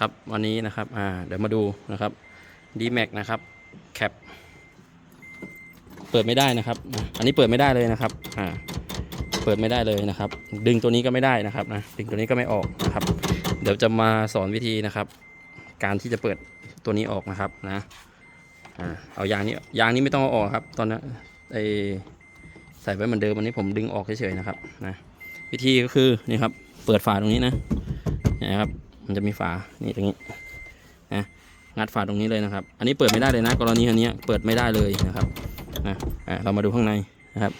ครับวันนี้นะครับอ่าเดี๋ยวมาดูนะครับ d m a x นะครับแคปเปิดไม่ได้นะครับ อันนี้เปิดไม่ได้เลยนะครับอ่าเปิดไม่ได้เลยนะครับ ดึงตัวนี้ก็ไม่ได้นะครับนะดึงตัวนี้ก็ไม่ออกนะครับ เดี๋ยวจะมาสอนวิธีนะครับ การที่จะเปิดตัวนี้ออกนะครับนะอ่าเอายางนี้ยางนี้ไม่ต้องเอาออกครับ ตอนนั้ไอใส่ไว้เหมือนเดิมอันนี้ผมดึงออกเฉยๆนะครับนะวิธีก็คือนี่ครับเปิดฝาตรงนี้นะนะครับ มันจะมีฝา นี่ตรงนี้นะงัดฝาตรงนี้เลยนะครับ อันนี้เปิดไม่ได้เลยนะ กรณีอันนี้เปิดไม่ได้เลยนะครับนะอะเรามาดูข้างในนะครับ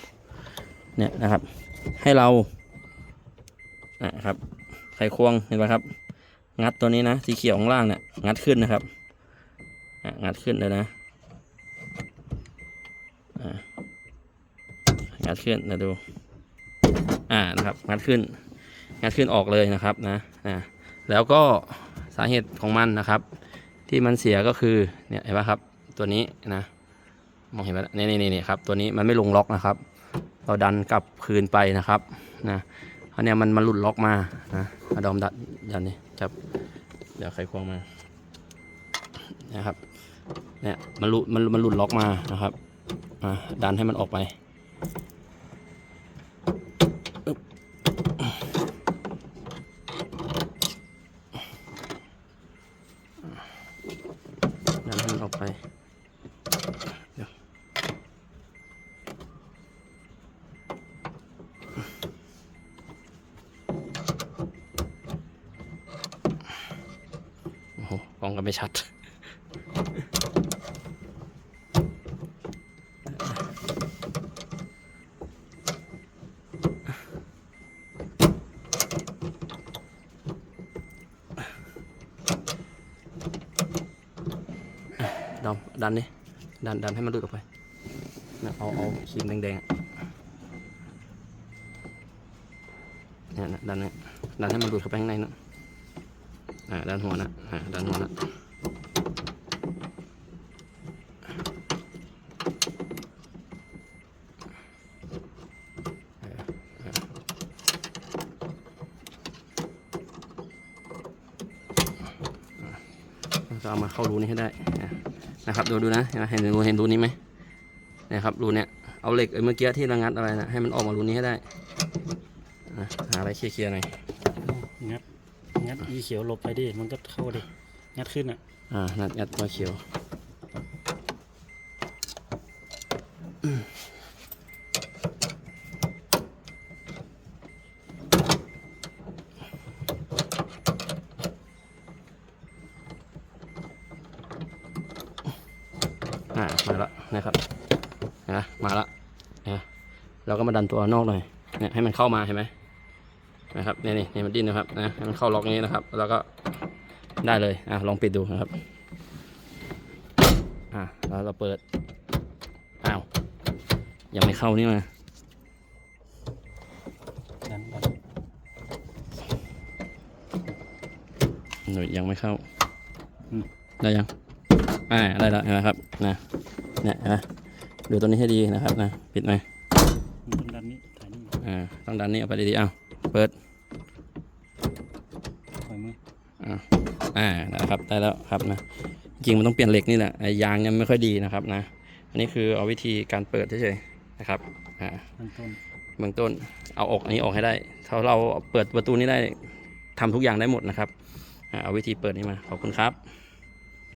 เนี่ยนะครับ ให้เราอะครับไขควงเห็นไหมครับ งัดตัวนี้นะสีเขียวข้างล่างเนี่ยงัดขึ้นนะครับอะงัดขึ้นเลยนะอะงัดขึ้นนะดู อ่านะครับ งัดขึ้น งัดขึ้นออกเลยนะครับนะอ่า แล้วก็สาเหตุของมันนะครับ ที่มันเสียก็คือเนี่ยเห็นไหมครับตัวนี้นะมองเห็นไหมนี่นี่นี่ครับ ตัวนี้มันไม่ลงล็อกนะครับ เราดันกลับคืนไปนะครับนะอันนี้มันมันหลุดล็อกมานะอะดอมดันดันนี่จับเดี๋ยวไขควงมานะครับเนี่ยมันหลุดมันมันหลุดล็อกมานะครับอะดันให้มันออกไปอึ๊บ ดันให้มันออก ไปโอ้โหกล้องก็ไม่ชัด ดอมดันนี่ดันดันให้มันหลุดออกไปนะเอาเอาครีมแดงๆเนี่ยนะดันเนี่ยดันให้มันหลุดเข้าไปข้างในนะอ่าดันหัวนะอ่าดันหัวนะเออเออแล้ว ก็เอามาเข้ารูนี้ให้ได้อะนะครับดูดูนะเห็นไหมเห็นรูเห็นรูนี้ไหมนะครับรูเนี้ยเอาเหล็กไอ้เมื่อกี้ที่เรางัดอะไรนะให้มันออกมารูนี้ให้ได้อะหาอะไรเคลียร์ๆหน่อยงัดงัดอีเขียวหลบไปดิมันก็เข้าดิงัดขึ้นอะอ่างัดงัดตัวเขียว อืมอ่ามาแล้วนะครับนะมาแล้วนะเราก็มาดันตัวนอกหน่อยเนี่ยให้มันเข้ามาเห็นไหมนะครับนี่นี่นี่มันดิ้นนะครับนะให้มันเข้าล็อกนี้นะครับ แล้วก็ได้เลยอะลองปิดดูนะครับอะแล้วเราเปิดอ้าวยังไม่เข้านี่มาดันดันหน่อยยังไม่เข้าได้ยัง อ่าได้แล้วนะครับนะเนี่ยนะดูตัวนี้ให้ดีนะครับนะปิดไหมมันต้องดันนี้ถ่ายนี่อ่าต้องดันนี้เอาไปดีๆอ้าวเปิดปล่อยมืออ่านะครับได้แล้วครับนะจริงมันต้องเปลี่ยนเหล็กนี่แหละไอ้ยางเนี่ยไม่ค่อยดีนะครับนะ อันนี้คือเอาวิธีการเปิดเฉยๆนะครับอ่าเบื้องต้นเบื้องต้นเอาออกอันนี้ออกให้ได้ถ้าเราเปิดประตูนี้ได้ทำทุกอย่างได้หมดนะครับอ่าเอาวิธีเปิดนี้มาขอบคุณครับ